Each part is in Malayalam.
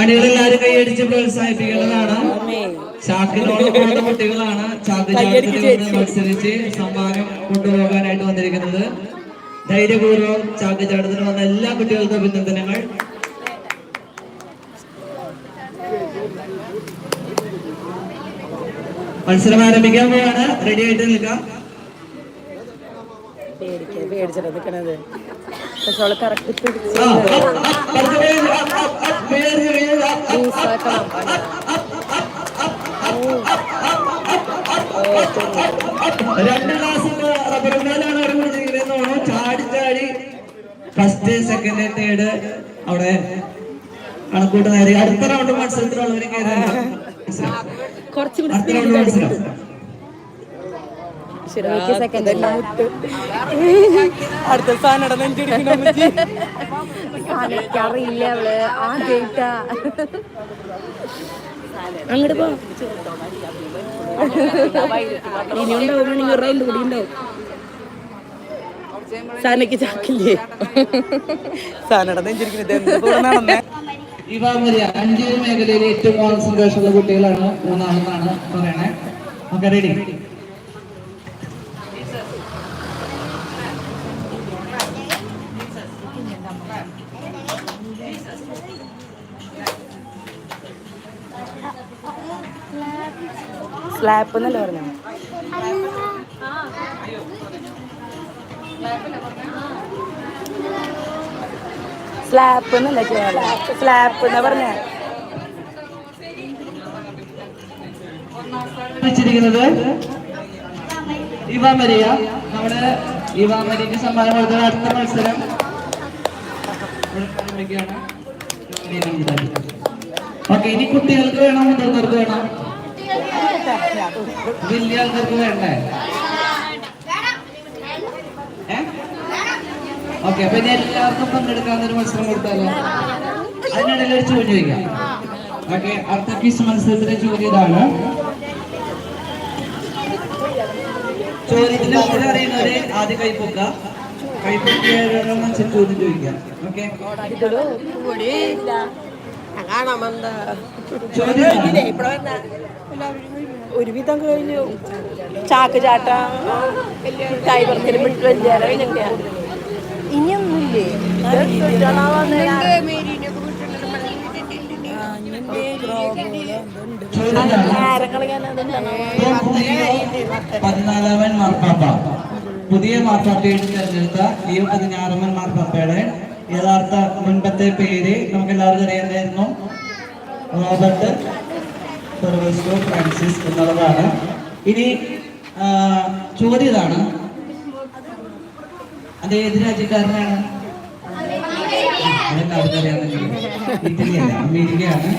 അണികളെല്ലാരും കൈയടിച്ച് പ്രോത്സാഹിപ്പിക്കേണ്ടതാണ്. ചാക്കിനോട് കുട്ടികളാണ്. ചാക്ക് ചാട്ടത്തിൽ മത്സരിച്ച് സമ്മാനം കൊണ്ടുപോകാനായിട്ട് വന്നിരിക്കുന്നത്. ധൈര്യപൂർവം ചാക്ക് ചാട്ടത്തിന് വന്ന എല്ലാ കുട്ടികൾക്കും അഭിനന്ദനങ്ങൾ. മത്സരം ആരംഭിക്കാൻ പോവാണ്. റെഡി ആയിട്ട് നിൽക്കാം. പേടിക്ക പേടിച്ചിട്ട് നിൽക്കണത് പക്ഷെ അവളെ കറക്റ്റ് പിടിച്ച്. ലൂസാക്കണം രണ്ട് ക്ലാസ് റബ്ബർ ബാലാണ് അവിടെ കൊടുത്തിരിക്കുന്നത് തോന്നുന്നു ചാടി ചാടി ഫസ്റ്റ് സെക്കൻഡ് തേർഡ് അവിടെ കണക്കൂട്ട് നേരെ അടുത്ത റൗണ്ട് മത്സരത്തിലുള്ളവർ അടുത്ത റൗണ്ട് മത്സരം ഇതെല്ലാം വിട്ട് അടുത്ത സാധനം അറിയില്ല അവൾ. ആദ്യമായിട്ടാ അങ്ങോട്ട് പോ. ഇനി ഉണ്ടാവും ഇനി ഒരു റൗണ്ട് കൂടി ഉണ്ടാവും. സാനയ്ക്ക് ചാക്കില്ലേ? സാനയുടെ നെഞ്ചിരിക്കുന്നത് അഞ്ച് മേഖലയിൽ ഏറ്റവും കൂടുതൽ സന്തോഷമുള്ള കുട്ടികളാണ് മൂന്നാമെന്നാണ് പറയണേ. നമുക്ക് റെഡി സ്ലാപ്പ് എന്നല്ലേ പറഞ്ഞു സ്ലാപ്പ് എന്നല്ല കേരള? സ്ലാപ്പ് എന്നാ പറഞ്ഞേ? വെച്ചിരിക്കുന്നത് ഇവാ മരിയ നമ്മുടെ ഇവാ മരിയക്ക് സമ്മാനം കൊടുത്ത അടുത്ത മത്സരം. ഓക്കെ ഇനി കുട്ടികൾക്ക് വേണോ മുതിർന്നവർക്ക് വേണോ? വലിയ ആൾക്കാർക്ക് വേണ്ടേ? ഓക്കെ അപ്പൊ ഇനി എല്ലാവർക്കും പങ്കെടുക്കാവുന്ന ഒരു മത്സരം കൊടുത്താലോ? അതിനിടയിൽ ഒരു ചോദ്യം ചോദിക്കാം. ഓക്കെ അടുത്ത ക്വിസ് മത്സരത്തിലെ ചോദ്യം ഇതാണ്. ചോദ്യത്തിന്റെ കൂടെ അറിയുന്നവരെ ആദ്യം കൈപ്പൊക്ക കൈപ്പൊക്കിയ ചോദ്യം ചോദിക്കാം. ഓക്കെ. ഒരുവിധം കഴിഞ്ഞു. ചാക്ക് ചാട്ട. വലിയ ഇനിയൊന്നുമില്ലേ? പതിനാലാമൻ മാർപ്പാപ്പ. പുതിയ മാർപ്പാപ്പയായിട്ട് തെരഞ്ഞെടുത്ത ലിയോ പതിനാറാമൻ മാർപ്പാപ്പയുടെ യഥാർത്ഥ മുൻപത്തെ പേര് നമുക്ക് എല്ലാവർക്കും അറിയാമായിരുന്നു. റോബർട്ട് ഫെർവസ്റ്റോ ഫ്രാൻസിസ് എന്നുള്ളതാണ്. ഇനി ചോദ്യതാണ് അത് ഏത് രാജ്യക്കാരനാണ്? ഇറ്റലിയല്ല? അമേരിക്കയാണ്.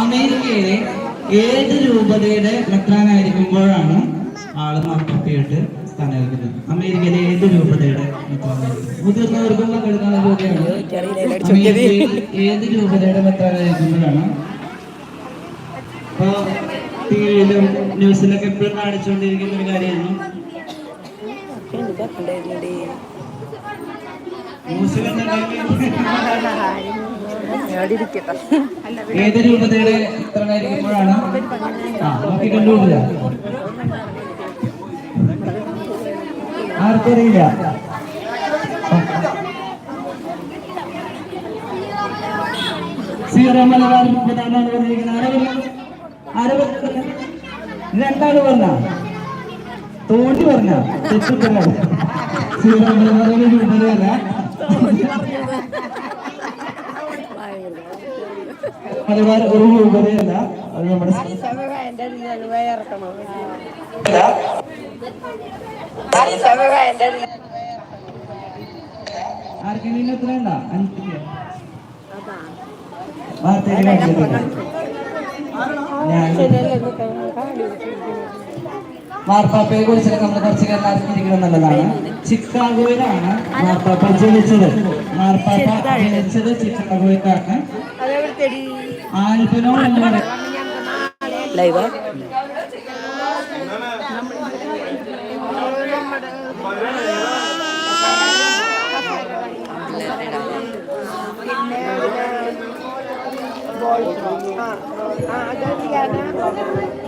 അമേരിക്കയിലെ ഏത് രൂപതയുടെ മെത്രാനായിരിക്കുമ്പോഴാണ് ആൾ മാർപ്പാപ്പയായിട്ട് സ്ഥാനമേൽക്കുന്നത് അമേരിക്കയിലെ ഏത് രൂപതയുടെ മുതിർന്നവർക്കും പങ്കെടുക്കുന്ന അമേരിക്കയിൽ ഏത് രൂപതയുടെ മെത്രാനായിരിക്കുമ്പോഴാണ്? ഇപ്പൊ ടിവിയിലും ന്യൂസിലൊക്കെ എപ്പോഴും കാണിച്ചുകൊണ്ടിരിക്കുന്ന ഒരു കാര്യമാണ്? ഏത് രൂപതയുടെ മെത്രാനായിരിക്കുമ്പോഴാണ് ആ നോക്കി കണ്ടുകൊണ്ടില്ല ആർക്കറിയില്ല? സീറോ മലബാർ രൂപതാണെന്നാണ് പറഞ്ഞിരിക്കുന്നത് പറഞ്ഞു ആരെ പറഞ്ഞു തോണ്ടി പറഞ്ഞ? സീറോ മലബാറിന്റെ രൂപതയല്ല മലബാർ ഒരു രൂപതയല്ല. അത് നമ്മുടെ ആർക്കെങ്കിലും എത്ര ഉണ്ടോ? അഞ്ച് വാർത്തയിൽ കാണിച്ചിട്ടുണ്ട്. ഞാൻ മാർപ്പാപ്പയെ കുറിച്ചൊക്കെ നമ്മൾ കുറച്ച് എല്ലാവർക്കും ഇരിക്കുന്നത് നല്ലതാണ് ചിക്കാഗോയിലാണ് മാർപ്പാപ്പ ജനിച്ചത് മാർപ്പാപ്പ ജനിച്ചത് ചിക്കാഗോയിലാണ് ആൽബനോ എന്ന് പറയുന്ന ലൈവാ മസാല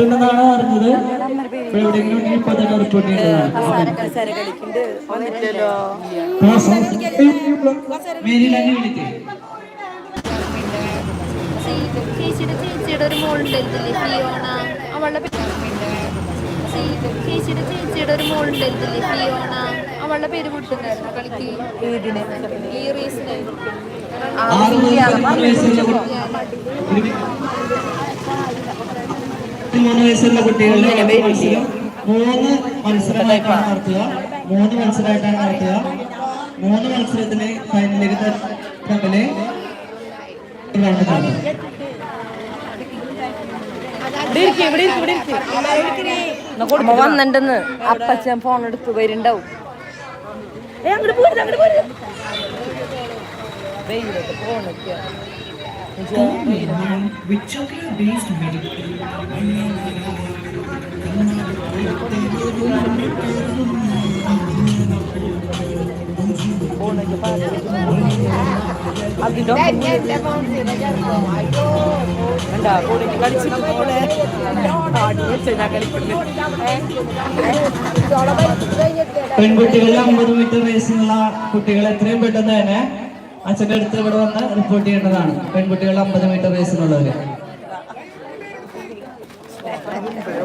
തുണ്ടെന്നാണ് അറിഞ്ഞത് എവിടെയെങ്കിലും ഈ പദം റിപ്പോർട്ട് ചെയ്യേണ്ടതാണ് കളിക്കുന്നുണ്ട് വന്നിട്ടില്ലല്ലോ മേരി ചേച്ചിയുടെ ചേച്ചിയുടെ ഒരു മോളുണ്ടായിരുന്നില്ലേ ഫിയോണ അവളുടെ പേര് ചേച്ചിയുടെ ചേച്ചിയുടെ ഒരു മോളുണ്ടായിരുന്നില്ലേ ഫിയോണ അവളുടെ പേര് വിട്ടുണ്ടായിരുന്നു കളിക്ക് ഈ റീസിന് പതിമൂന്ന് വയസ്സുള്ള കുട്ടികളുടെ മത്സരം മൂന്ന് മത്സരമായിട്ടാണ് നടത്തുക. മൂന്ന് മത്സരമായിട്ടാണ് നടത്തുക. മൂന്ന് മത്സരത്തിന് ഫൈനലിലെ തമ്മിൽ അപ്പച്ച അമ്മ വന്നിണ്ടെന്ന് അപ്പച്ചൻ ഫോൺ എടുത്ത് വരുണ്ടാവും ഏ അങ്ങോട്ട് പോരുത് അങ്ങോട്ട് പോരുത്. വെയിലൊക്കെ ഫോണൊക്കെ chocolate based പെൺകുട്ടികളിൽ അമ്പത് മീറ്റർ റേസിനുള്ള കുട്ടികൾ എത്രയും പെട്ടെന്ന് തന്നെ അച്ഛന്റെ അടുത്ത് ഇവിടെ വന്ന് റിപ്പോർട്ട് ചെയ്യേണ്ടതാണ്. പെൺകുട്ടികൾ അമ്പത് മീറ്റർ റേസിനുള്ളവര്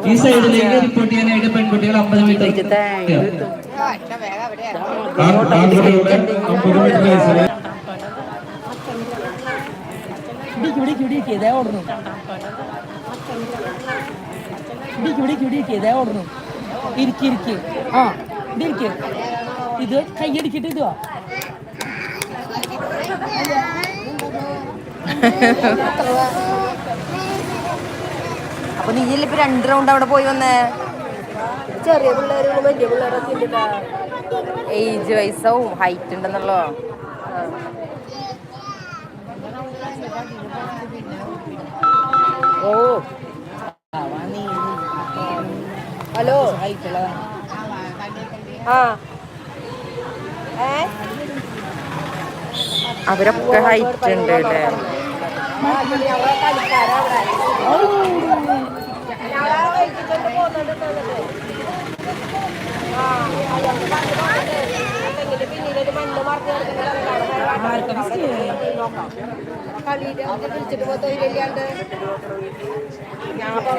ഈ സൈഡിലേക്ക് റിപ്പോർട്ട് ചെയ്യാനായിട്ട് പെൺകുട്ടികൾ അമ്പത് മീറ്റർ ഇരിക്കിരിക്ക് ആ ഇരിക്ക് ഇത് കൈയടിക്കിട്ട് ഇതുവാ അപ്പൊ നീയല്ലേ ഇപ്പൊ രണ്ട് റൗണ്ട് അവിടെ പോയി വന്നേ? ചെറിയ പിള്ളേരും വലിയ പിള്ളേരൊക്കെ ഉണ്ട് ഏജ് വയസ്സാവും ഹൈറ്റ് ഉണ്ടെന്നുള്ളോ? ഓ. ഹലോ. ആ. ഏ? അവരൊക്കെ ഹൈറ്റ് ഉണ്ട് അല്ലേ ഞങ്ങളെ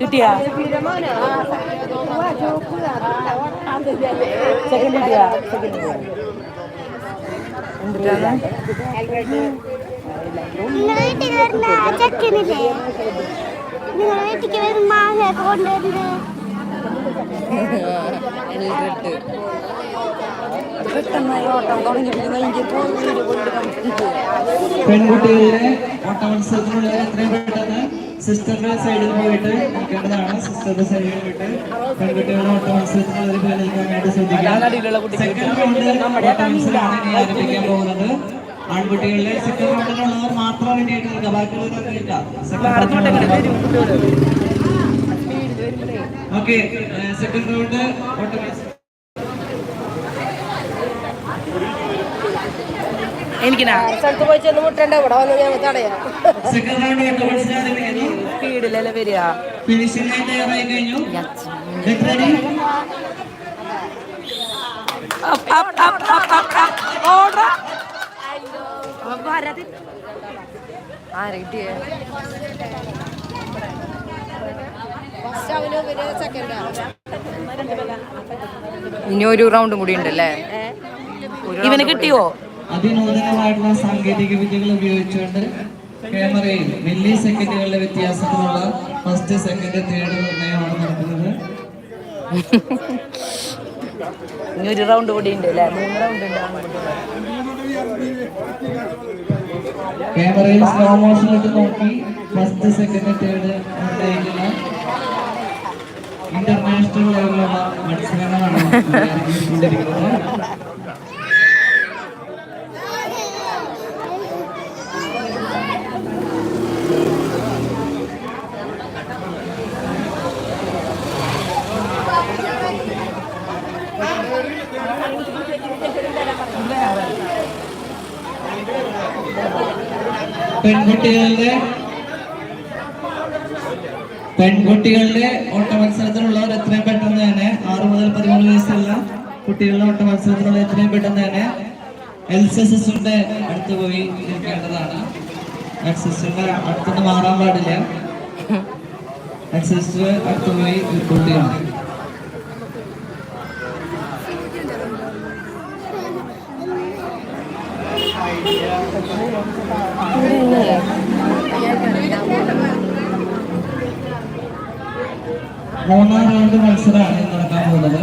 കിട്ടിയാ? സെക്കൻഡ് കിട്ടിയാ? സെക്കൻഡ് നിങ്ങളുടെ വീട്ടിലേക്ക് വരുന്ന മാങ്ങയൊക്കെ കൊണ്ടുവരുന്നത്? എൽറിട്ട് പെട്ടെന്നായി ഓട്ടം തുടങ്ങി പിന്നെ എനിക്ക് പെൺകുട്ടികളുടെ ഓട്ടമത്സരത്തിനുള്ളിൽ എത്രയും പെട്ടെന്ന് സിസ്റ്ററിന്റെ സൈഡിൽ പോയിട്ട് നിൽക്കേണ്ടതാണ് സിസ്റ്ററുടെ സൈഡിൽ പോയിട്ട് പെൺകുട്ടികളുടെ ഓട്ടമത്സരത്തിനുള്ളിൽ പോയി വേണ്ടി ശ്രദ്ധിക്കുക സെക്കൻഡ് റൗണ്ട് ഓട്ടമത്സരമാണ് ഇനി ആരംഭിക്കാൻ പോകുന്നത്. ആൺകുട്ടികളുടെ സെക്കൻഡ് റൗണ്ടിലുള്ളവർ മാത്രം വേണ്ടിയിട്ട് നിൽക്കുക ബാക്കിയുള്ളവരൊക്കെ നിൽക്കാം ഓക്കെ സെക്കൻഡ് റൗണ്ട് എനിക്കിനാ. സ്ഥലത്ത് പോയി ചെന്ന് മുട്ടണ്ട. ഇവിടെ വന്ന് ഞങ്ങൾ തടയാം. സ്പീഡിലല്ലേ വരിക? ആരെ കിട്ടിയേ? ഫസ്റ്റ് അവന് ഇനി ഒരു റൗണ്ടും കൂടി ഉണ്ടല്ലേ? ഇവന് കിട്ടിയോ? അതിനൂതനമായിട്ടുള്ള സാങ്കേതിക വിദ്യകൾ ഉപയോഗിച്ചുകൊണ്ട് ക്യാമറയിൽ മില്ലി സെക്കൻഡുകളുടെ വ്യത്യാസത്തിലുള്ള ഫസ്റ്റ് സെക്കൻഡ് തേർഡ് നിർണയമാണ് നടക്കുന്നത്. ഇനി ഒരു റൗണ്ട് കൂടി ഉണ്ട് അല്ലേ? മൂന്ന് റൗണ്ട് ഉണ്ട്. ക്യാമറയിൽ സ്ലോ മോഷനിലേക്ക് നോക്കി. ഫസ്റ്റ് സെക്കൻഡ് തേർഡ് നിർണയിക്കുന്ന ഇന്റർനാഷണൽ ലെവലിലുള്ള മത്സരങ്ങളാണ് ഇവിടെ നടന്നുകൊണ്ടിരിക്കുന്നത് പെൺകുട്ടികളുടെ പെൺകുട്ടികളുടെ ഓട്ട മത്സരത്തിലുള്ളവർ എത്രയും പെട്ടെന്ന് തന്നെ ആറ് മുതൽ പതിമൂന്ന് വയസ്സുള്ള കുട്ടികളുടെ ഓട്ട മത്സരത്തിലുള്ളവർ എത്രയും പെട്ടെന്ന് തന്നെ എൽ സി എസ് എസിന്റെ അടുത്ത് പോയി ഇരിക്കേണ്ടതാണ്. എക്സസിന്റെ അടുത്തുനിന്ന് മാറാൻ പാടില്ല. എക്സസ് അടുത്ത് പോയി കുട്ടിയാണ് മൂന്നാം റൗണ്ട് മത്സരമാണ് നടക്കാൻ പോകുന്നത്.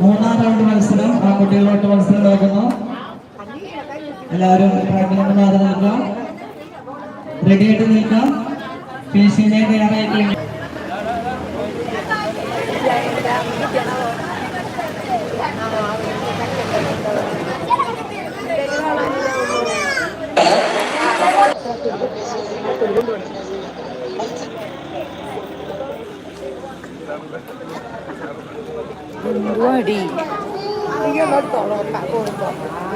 മൂന്നാം റൗണ്ട് മത്സരം ആ കുട്ടികളോട്ട് മത്സരം നടക്കുന്നു എല്ലാവരും നിന്ന് മാറി നിൽക്കാം റെഡി ആയിട്ട് നിൽക്കാം. പി സിനെ തയ്യാറായിട്ടുണ്ട് മണി എവിടെ അവസാനിക്കണേ പറഞ്ഞു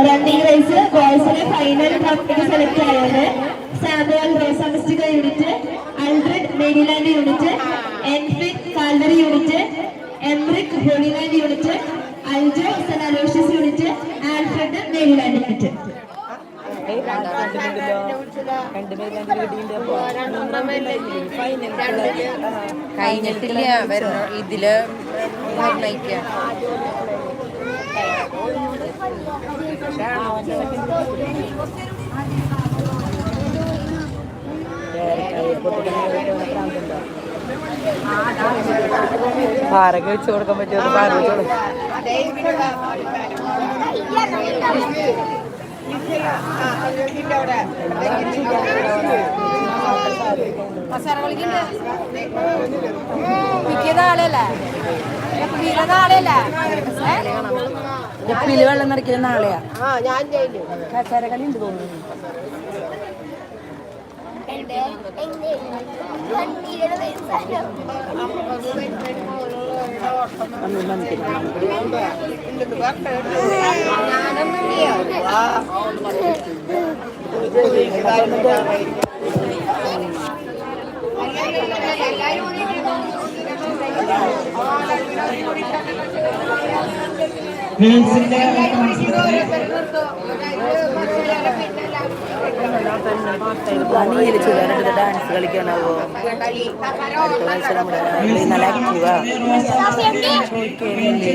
റണ്ണിംഗ് റേസ് ബോയ്സിലെ ഫൈനൽ റൗണ്ടിലേക്ക് സെലക്ട് ആയത് സാമുവൽ റോസാമിസ്റ്റിക യൂണിറ്റ് അൾഡ്രിഡ് മേരിലാൻഡ് യൂണിറ്റ് എൻഫിക് Calvary unit എംറിക് holy land unit Aljo Saint Aloysius unit കഴിഞ്ഞിട്ടില്ല വരണ ഇതിൽ നിർണയിക്കാം പാരൊക്കെ വെച്ച് കൊടുക്കാൻ പറ്റുമോ വെച്ച് കൊടുക്കാം നാളെയല്ലേ നാളെയല്ലേ ഉപ്പിൽ വെള്ളം നിറയ്ക്കുന്നത് നാളെയാ ആ ഞാൻ ചെയ്തു കസേരകളി ഉണ്ട് തോന്നുന്നു അന്ന് अनुमन के Thank you. നീല ചുടാനായിട്ട് ഡാൻസ് കളിക്കാനാവോ അടുത്ത പ്രാവശ്യം നമ്മുടെ നല്ല ആക്റ്റീവാ യൂണിറ്റ്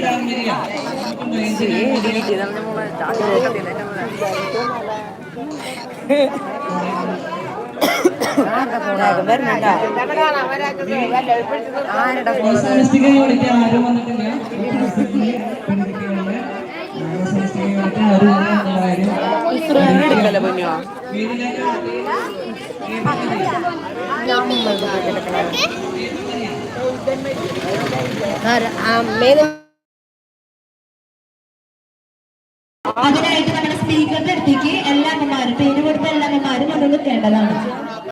അതിനായിട്ട് നമ്മുടെ സ്പീക്കറിന്റെ അടുത്തേക്ക് എല്ലാ അമ്മമാരും പേര് കൊടുത്ത എല്ലാ അമ്മമാരും നമ്മൾ നിൽക്കേണ്ടതാണ്.